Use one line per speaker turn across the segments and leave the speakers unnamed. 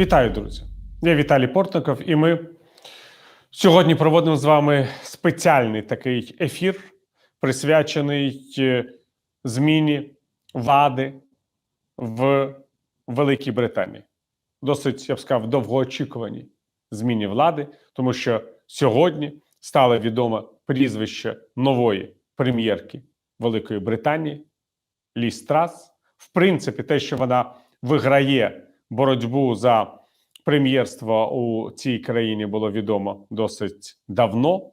Вітаю, друзі! Я Віталій Портников, і ми сьогодні проводимо з вами спеціальний такий ефір, присвячений е, зміні влади в Великій Британії. Досить, я б сказав, довгоочікуваній зміні влади, тому що сьогодні стало відомо прізвище нової прем'єрки Великої Британії Лі Страс. В принципі, те, що вона виграє боротьбу за прем'єрство у цій країні було відомо досить давно.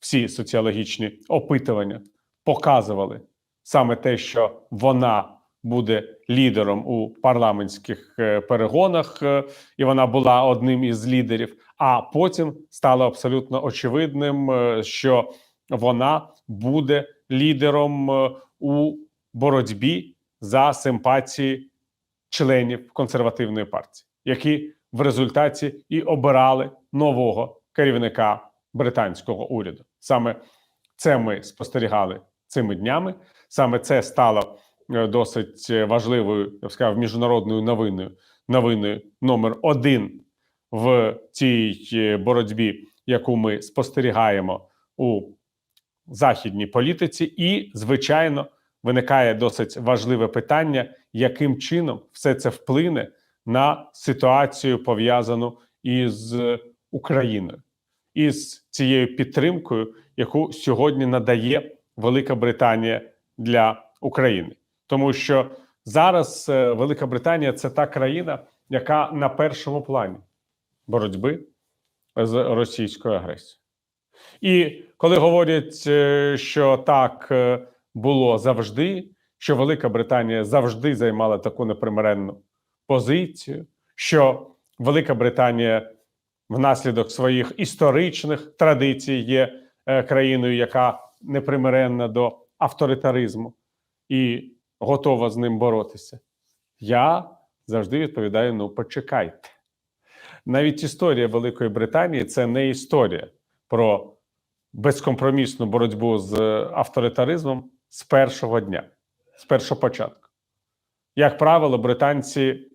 Всі соціологічні опитування показували саме те, що вона буде лідером у парламентських е, перегонах, е, і вона була одним із лідерів. А потім стало абсолютно очевидним, е, що вона буде лідером у боротьбі за симпатії членів консервативної партії, які в результаті і обирали нового керівника британського уряду. Саме це ми спостерігали цими днями. Саме це стало е, досить е, важливою, я б сказав, міжнародною новиною, новиною номер один в цій е, боротьбі, яку ми спостерігаємо у західній політиці, і звичайно виникає досить важливе питання, яким чином все це вплине на ситуацію пов'язану із Україною, із цією підтримкою, яку сьогодні надає Велика Британія для України, тому що зараз е, Велика Британія це та країна, яка на першому плані боротьби з російською агресією. І коли говорять, е, що так е, було завжди, що Велика Британія завжди займала таку непримиренну позицію, що Велика Британія внаслідок своїх історичних традицій є е, країною, яка непримиренна до авторитаризму і готова з ним боротися. Я завжди відповідаю: ну почекайте. Навіть історія Великої Британії це не історія про безкомпромісну боротьбу з авторитаризмом з першого дня, з першого початку. Як правило, британці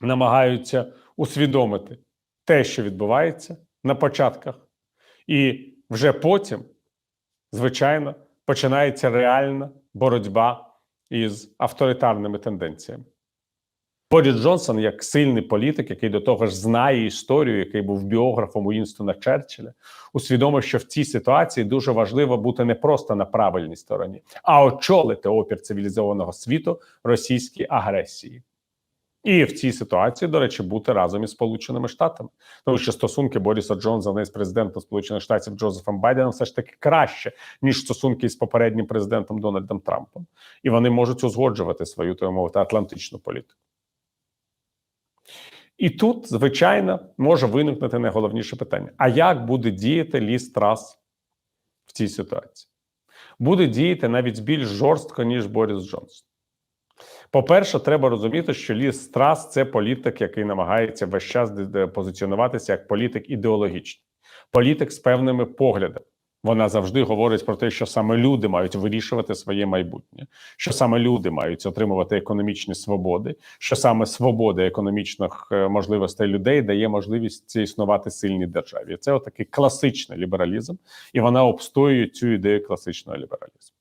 намагаються усвідомити те, що відбувається на початках, і вже потім, звичайно, починається реальна боротьба із авторитарними тенденціями. Боріс Джонсон, як сильний політик, який до того ж знає історію, який був біографом Уінстона Черчилля, усвідомив, що в цій ситуації дуже важливо бути не просто на правильній стороні, а очолити опір цивілізованого світу російській агресії. І в цій ситуації, до речі, бути разом із Сполученими Штатами, тому що стосунки Боріса Джонсона із президентом Сполучених Штатів Джозефом Байденом все ж таки краще ніж стосунки з попереднім президентом Дональдом Трампом, і вони можуть узгоджувати свою то мовити атлантичну політику. І тут, звичайно, може виникнути найголовніше питання: а як буде діяти ліс трас в цій ситуації? Буде діяти навіть більш жорстко, ніж Борис Джонсон. По-перше, треба розуміти, що Ліс Страс це політик, який намагається весь час позиціонуватися як політик ідеологічний, політик з певними поглядами. Вона завжди говорить про те, що саме люди мають вирішувати своє майбутнє, що саме люди мають отримувати економічні свободи, що саме свобода економічних е, можливостей людей дає можливість існувати сильній державі. Це отакий класичний лібералізм, і вона обстоює цю ідею класичного лібералізму.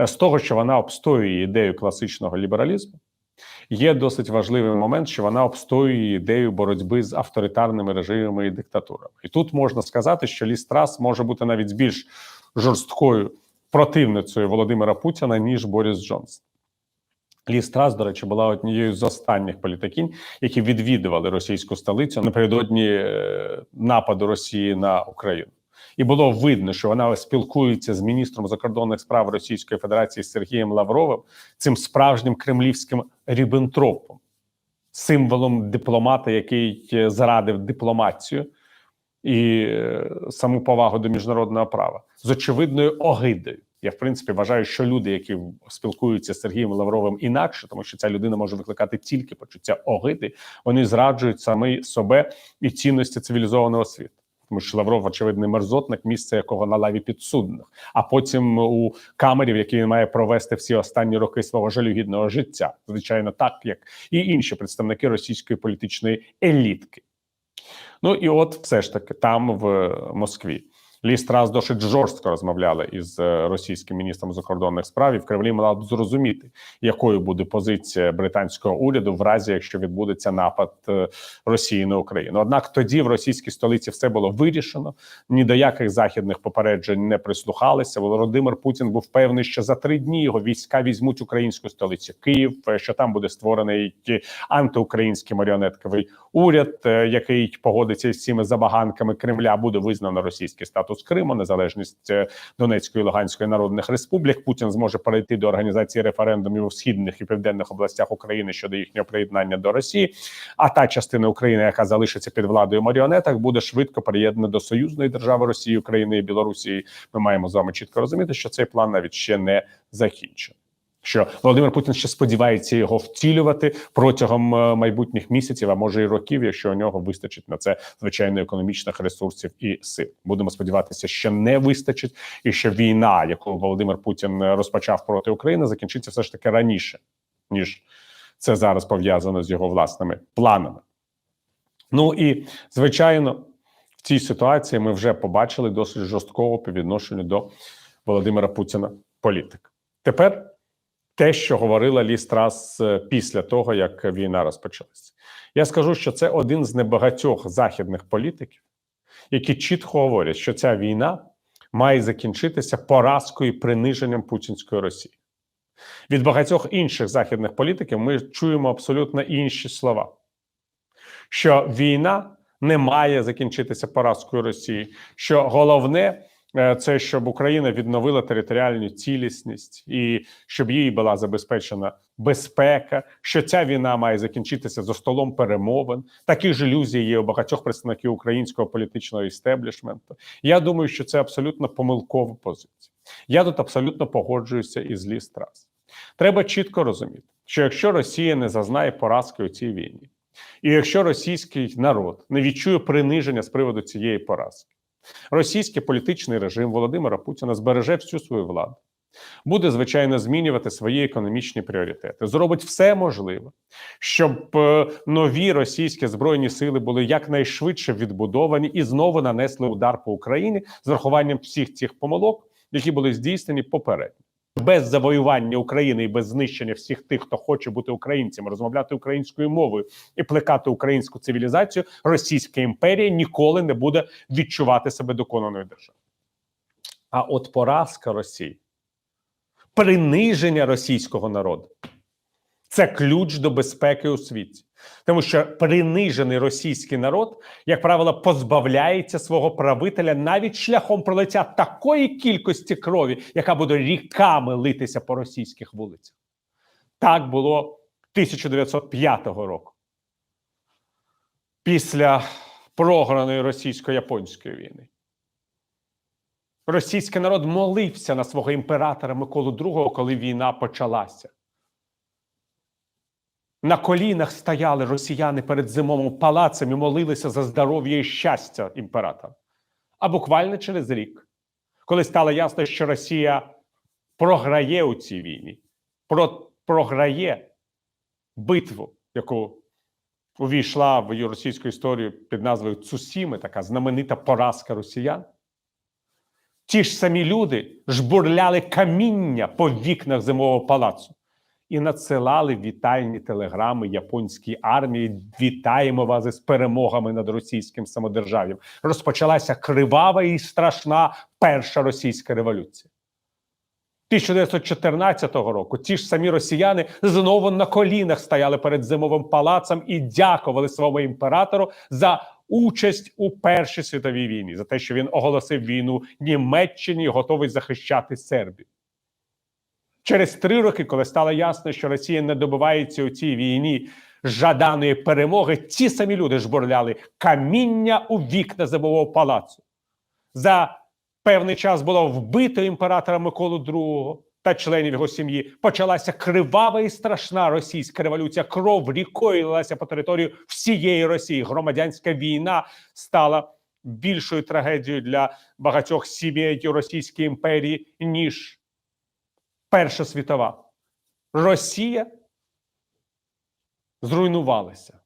Е, з того, що вона обстоює ідею класичного лібералізму, є досить важливий момент, що вона обстоює ідею боротьби з авторитарними режимами і диктатурами. І тут можна сказати, що Лі Страс може бути навіть більш жорсткою противницею Володимира Путіна, ніж Борис Джонсон. Лі Страс, до речі, була однією з останніх політикінь, які відвідували російську столицю напередодні е, нападу Росії на Україну і було видно, що вона спілкується з міністром закордонних справ Російської Федерації Сергієм Лавровим, цим справжнім кремлівським рібентропом, символом дипломата, який е, зарадив дипломатію і е, саму повагу до міжнародного права з очевидною огидою. Я в принципі вважаю, що люди, які спілкуються з Сергієм Лавровим інакше, тому що ця людина може викликати тільки почуття огиди, вони зраджують самі себе і цінності цивілізованого світу. Тому що Лавров, очевидний мерзотник, місце якого на лаві підсудних, а потім у камері, в якій він має провести всі останні роки свого жалюгідного життя, звичайно, так як і інші представники російської політичної елітки. Ну і от все ж таки там в Москві. Лі Страс досить жорстко розмовляли із е, російським міністром закордонних справ і в Кремлі мала б зрозуміти, якою буде позиція британського уряду в разі, якщо відбудеться напад е, Росії на Україну. Однак тоді в російській столиці все було вирішено. Ні до яких західних попереджень не прислухалися. Володимир Путін був певний, що за три дні його війська візьмуть українську столицю Київ, е, що там буде створений антиукраїнський маріонетковий уряд, який погодиться з цими забаганками Кремля, буде визнано російський статус Криму, незалежність е, Донецької і Луганської народних республік. Путін зможе перейти до організації референдумів у східних і південних областях України щодо їхнього приєднання до Росії. А та частина України, яка залишиться під владою маріонеток, буде швидко приєднана до союзної держави Росії, України і Білорусі. Ми маємо з вами чітко розуміти, що цей план навіть ще не закінчений. Що Володимир Путін ще сподівається його втілювати протягом е, майбутніх місяців, а може і років, якщо у нього вистачить на це звичайно економічних ресурсів і сил. Будемо сподіватися, що не вистачить, і що війна, яку Володимир Путін розпочав проти України, закінчиться все ж таки раніше, ніж це зараз пов'язано з його власними планами. Ну і звичайно, в цій ситуації ми вже побачили досить жорсткого по відношенню до Володимира Путіна політик. Тепер те, що говорила Лі Страс е, після того, як війна розпочалася. Я скажу, що це один з небагатьох західних політиків, які чітко говорять, що ця війна має закінчитися поразкою і приниженням путінської Росії. Від багатьох інших західних політиків ми чуємо абсолютно інші слова: що війна не має закінчитися поразкою Росії, що головне це щоб Україна відновила територіальну цілісність і щоб їй була забезпечена безпека, що ця війна має закінчитися за столом перемовин. Такі ж ілюзії є у багатьох представників українського політичного істеблішменту. Я думаю, що це абсолютно помилкова позиція. Я тут абсолютно погоджуюся із Лі Страс. Треба чітко розуміти, що якщо Росія не зазнає поразки у цій війні, і якщо російський народ не відчує приниження з приводу цієї поразки, російський політичний режим Володимира Путіна збереже всю свою владу, буде звичайно змінювати свої економічні пріоритети, зробить все можливе, щоб е, нові російські збройні сили були якнайшвидше відбудовані і знову нанесли удар по Україні з врахуванням всіх цих помилок, які були здійснені попередньо. Без завоювання України і без знищення всіх тих, хто хоче бути українцями, розмовляти українською мовою і плекати українську цивілізацію, Російська імперія ніколи не буде відчувати себе доконаною державою. А от поразка Росії, приниження російського народу це ключ до безпеки у світі. Тому що принижений російський народ, як правило, позбавляється свого правителя навіть шляхом пролиття такої кількості крові, яка буде ріками литися по російських вулицях. Так було 1905 року. Після програної російсько-японської війни. Російський народ молився на свого імператора Миколу II, коли війна почалася. На колінах стояли росіяни перед зимовим палацем і молилися за здоров'я і щастя імператора. А буквально через рік, коли стало ясно, що Росія програє у цій війні, про, програє битву, яку увійшла в російську історію під назвою Цусіми, така знаменита поразка росіян. Ті ж самі люди жбурляли каміння по вікнах зимового палацу і надсилали вітальні телеграми японській армії. Вітаємо вас із перемогами над російським самодержав'ям. Розпочалася кривава і страшна перша російська революція. 1914 року ті ж самі росіяни знову на колінах стояли перед зимовим палацем і дякували своєму імператору за участь у Першій світовій війні, за те, що він оголосив війну Німеччині і готовий захищати Сербію. Через три роки, коли стало ясно, що Росія не добивається у цій війні жаданої перемоги, ті самі люди жбурляли каміння у вікна зимового палацу. За певний час було вбито імператора Миколу II та членів його сім'ї. Почалася кривава і страшна російська революція. Кров рікою лилася по територію всієї Росії. Громадянська війна стала більшою трагедією для багатьох сімей Російської імперії, ніж Перша світова. Росія зруйнувалася.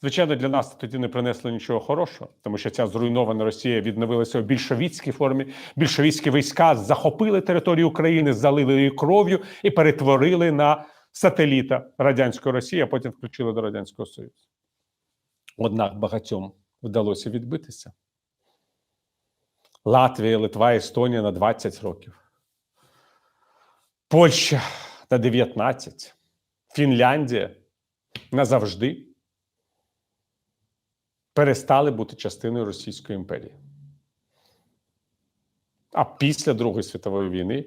Звичайно, для нас тоді не принесло нічого хорошого, тому що ця зруйнована Росія відновилася у більшовіцькій формі. Більшовіцькі війська захопили територію України, залили її кров'ю і перетворили на сателіта радянської Росії, а потім включили до Радянського Союзу. Однак багатьом вдалося відбитися. Латвія, Литва, Естонія на 20 років. Польща на 19, Фінляндія назавжди перестали бути частиною Російської імперії. А після Другої світової війни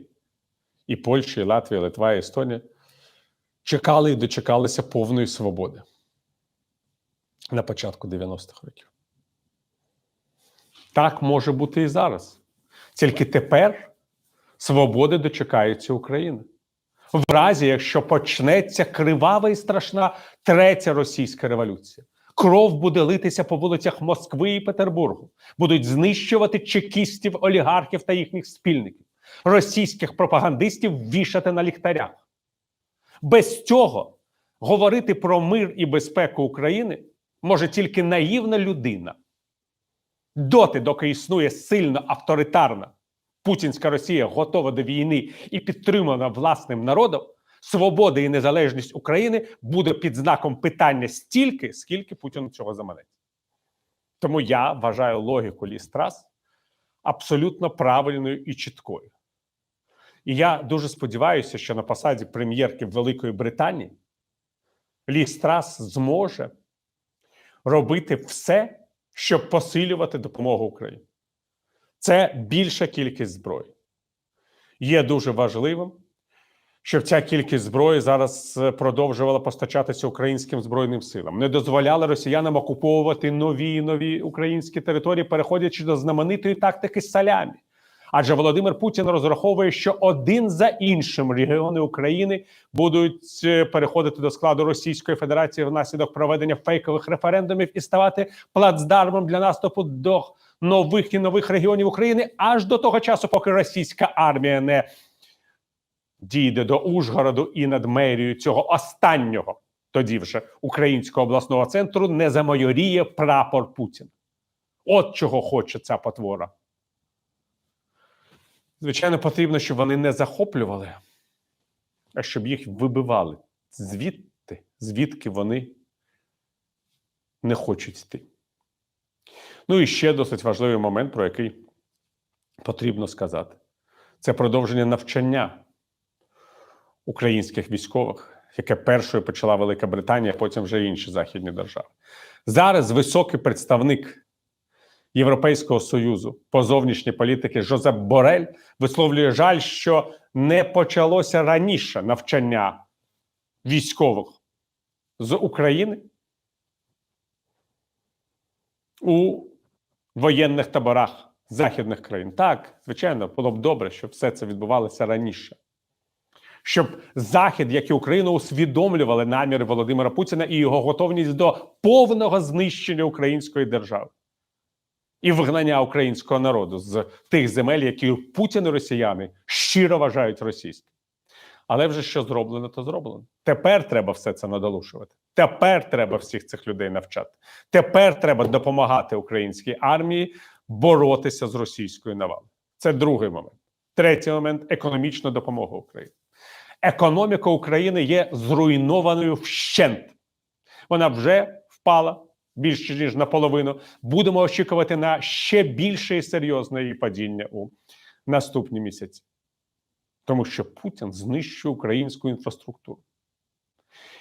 і Польща, і Латвія, і Литва, і Естонія чекали і дочекалися повної свободи на початку 90-х років. Так може бути і зараз. Тільки тепер свободи дочекається України. В разі, якщо почнеться кривава і страшна третя російська революція, кров буде литися по вулицях Москви і Петербургу, будуть знищувати чекістів, олігархів та їхніх спільників, російських пропагандистів вішати на ліхтарях. Без цього говорити про мир і безпеку України може тільки наївна людина. Доти, доки існує сильно авторитарна путінська Росія, готова до війни і підтримана власним народом, свобода і незалежність України буде під знаком питання стільки, скільки Путін цього заманеться. Тому я вважаю логіку Лістрас абсолютно правильною і чіткою. І я дуже сподіваюся, що на посаді прем'єрки Великої Британії Лістрас зможе робити все, щоб посилювати допомогу Україні. Це більша кількість зброї. Є дуже важливим, щоб ця кількість зброї зараз е, продовжувала постачатися українським збройним силам, не дозволяла росіянам окуповувати нові і нові українські території, переходячи до знаменитої тактики салямі. Адже Володимир Путін розраховує, що один за іншим регіони України будуть е, переходити до складу Російської Федерації внаслідок проведення фейкових референдумів і ставати плацдармом для наступу до нових і нових регіонів України аж до того часу, поки російська армія не дійде до Ужгороду і над мерією цього останнього, тоді вже українського обласного центру, не замайоріє прапор Путіна. От чого хоче ця потвора. Звичайно, потрібно, щоб вони не захоплювали, а щоб їх вибивали звідти, звідки вони не хочуть йти. Ну і ще досить важливий момент, про який потрібно сказати: це продовження навчання українських військових, яке першою почала Велика Британія, а потім вже інші західні держави. Зараз високий представник Європейського союзу по зовнішній політики Жозеп Борель висловлює жаль, що не почалося раніше навчання військових з України у воєнних таборах західних країн. Так, звичайно, було б добре, щоб все це відбувалося раніше. Щоб Захід, як і Україна, усвідомлювали наміри Володимира Путіна і його готовність до повного знищення української держави і вигнання українського народу з тих земель, які Путін і росіяни щиро вважають російськими. Але вже що зроблено, то зроблено. Тепер треба все це надолушувати. Тепер треба всіх цих людей навчати. Тепер треба допомагати українській армії боротися з російською навалою. Це другий момент. Третій момент економічна допомога Україні. Економіка України є зруйнованою вщент. Вона вже впала більше ніж наполовину. Будемо очікувати на ще більше і серйозне її падіння у наступні місяці. Тому що Путін знищує українську інфраструктуру.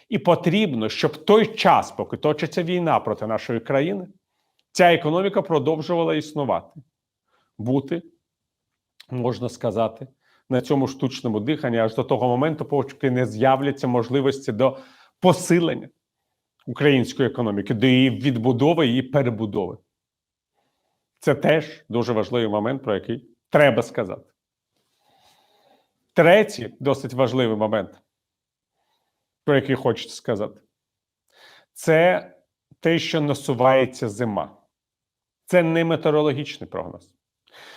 І потрібно, щоб той час, поки точиться війна проти нашої країни, ця економіка продовжувала існувати, бути, можна сказати, на цьому штучному диханні аж до того моменту, поки не з'являться можливості до посилення української економіки, до її відбудови і перебудови. Це теж дуже важливий момент, про який треба сказати. Третій досить важливий момент, про який хочеться сказати, це те, що насувається зима. Це не метеорологічний прогноз.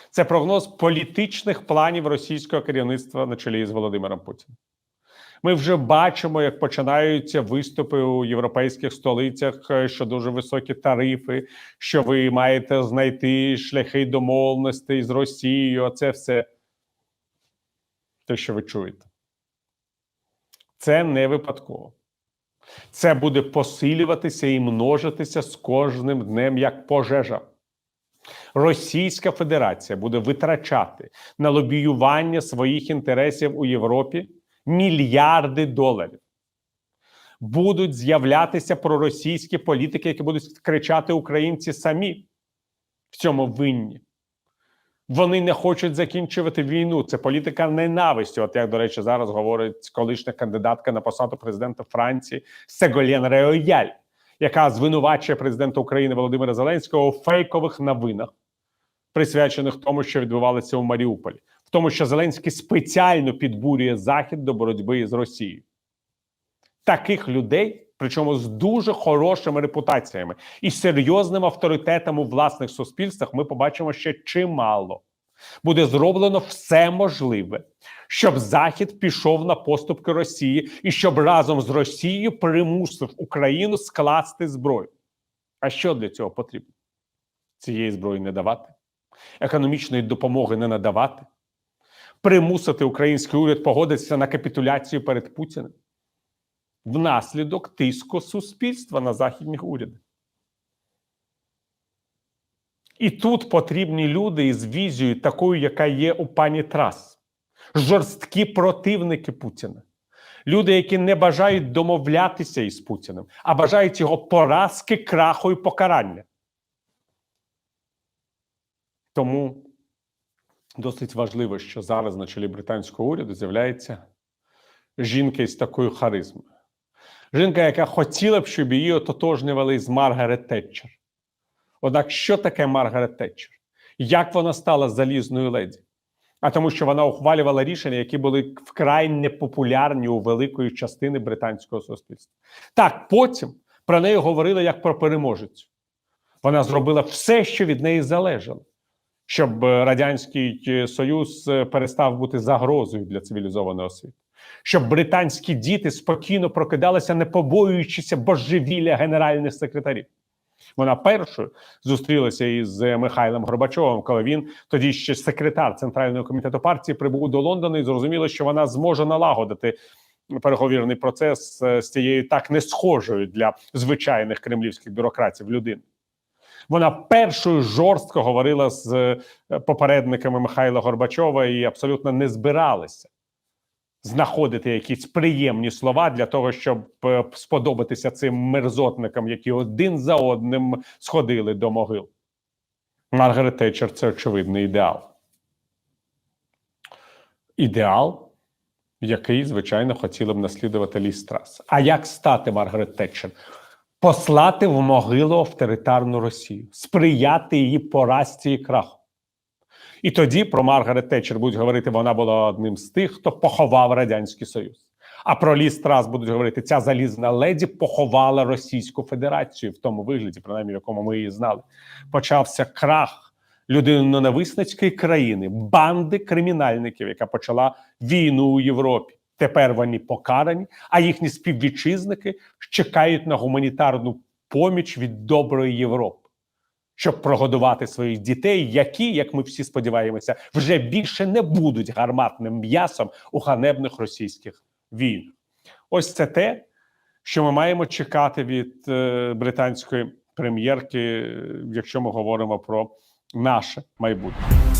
Це прогноз політичних планів російського керівництва на чолі з Володимиром Путіним. Ми вже бачимо, як починаються виступи у європейських столицях, е, що дуже високі тарифи, що ви маєте знайти шляхи домовленостей з Росією. Це все те, що ви чуєте. Це не випадково. Це буде посилюватися і множитися з кожним днем як пожежа. Російська Федерація буде витрачати на лобіювання своїх інтересів у Європі мільярди доларів. Будуть з'являтися проросійські політики, які будуть кричати українці самі в цьому винні. Вони не хочуть закінчувати війну. Це політика ненависті. От як, до речі, зараз говорить колишня кандидатка на посаду президента Франції Сеголєн Реояль, яка звинувачує президента України Володимира Зеленського у фейкових новинах, присвячених тому, що відбувалося у Маріуполі, в тому, що Зеленський спеціально підбурює Захід до боротьби з Росією. Таких людей, причому з дуже хорошими репутаціями і серйозним авторитетом у власних суспільствах, ми побачимо ще чимало. Буде зроблено все можливе, щоб Захід пішов на поступки Росії і щоб разом з Росією примусив Україну скласти зброю. А що для цього потрібно? Цієї зброї не давати, економічної допомоги не надавати, примусити український уряд погодитися на капітуляцію перед Путіним внаслідок тиску суспільства на західних урядах. І тут потрібні люди із візією, такою, яка є у пані Трас, жорсткі противники Путіна, люди, які не бажають домовлятися із Путіним, а бажають його поразки, краху і покарання. Тому досить важливо, що зараз на чолі британського уряду з'являється жінка із такою харизмою. Жінка, яка хотіла б, щоб її ототожнювали з Маргарет Тетчер. Однак, що таке Маргарет Тетчер? Як вона стала залізною леді? А тому, що вона ухвалювала рішення, які були вкрай непопулярні у великої частини британського суспільства. Так, потім про неї говорили як про переможецю. Вона зробила все, що від неї залежало, щоб е, Радянський е, Союз е, перестав бути загрозою для цивілізованого світу щоб британські діти спокійно прокидалися, не побоюючися божевілля генеральних секретарів. Вона першою зустрілася із Михайлом Горбачовим, коли він тоді ще секретар центрального комітету партії прибув до Лондона і зрозуміло, що вона зможе налагодити переговірний процес з цією так не схожою для звичайних кремлівських бюрократів людини. Вона першою жорстко говорила з попередниками Михайла Горбачова і абсолютно не збиралася знаходити якісь приємні слова для того, щоб е, сподобатися цим мерзотникам, які один за одним сходили до могил. Маргарет Тетчер – це очевидний ідеал. Ідеал, який, звичайно, хотіли б наслідувати Ліс Трас. А як стати Маргарет Тетчер? Послати в могилу авторитарну Росію, сприяти її поразці і краху. І тоді про Маргарет Тетчер будуть говорити, вона була одним з тих, хто поховав Радянський Союз. А про Лі Страс будуть говорити, ця залізна леді поховала Російську Федерацію в тому вигляді, принаймні в якому ми її знали. Почався крах людиноненависницької країни, банди кримінальників, яка почала війну у Європі. Тепер вони покарані, а їхні співвітчизники чекають на гуманітарну поміч від доброї Європи щоб прогодувати своїх дітей, які, як ми всі сподіваємося, вже більше не будуть гарматним м'ясом у ганебних російських війн. Ось це те, що ми маємо чекати від е, британської прем'єрки, якщо ми говоримо про наше майбутнє.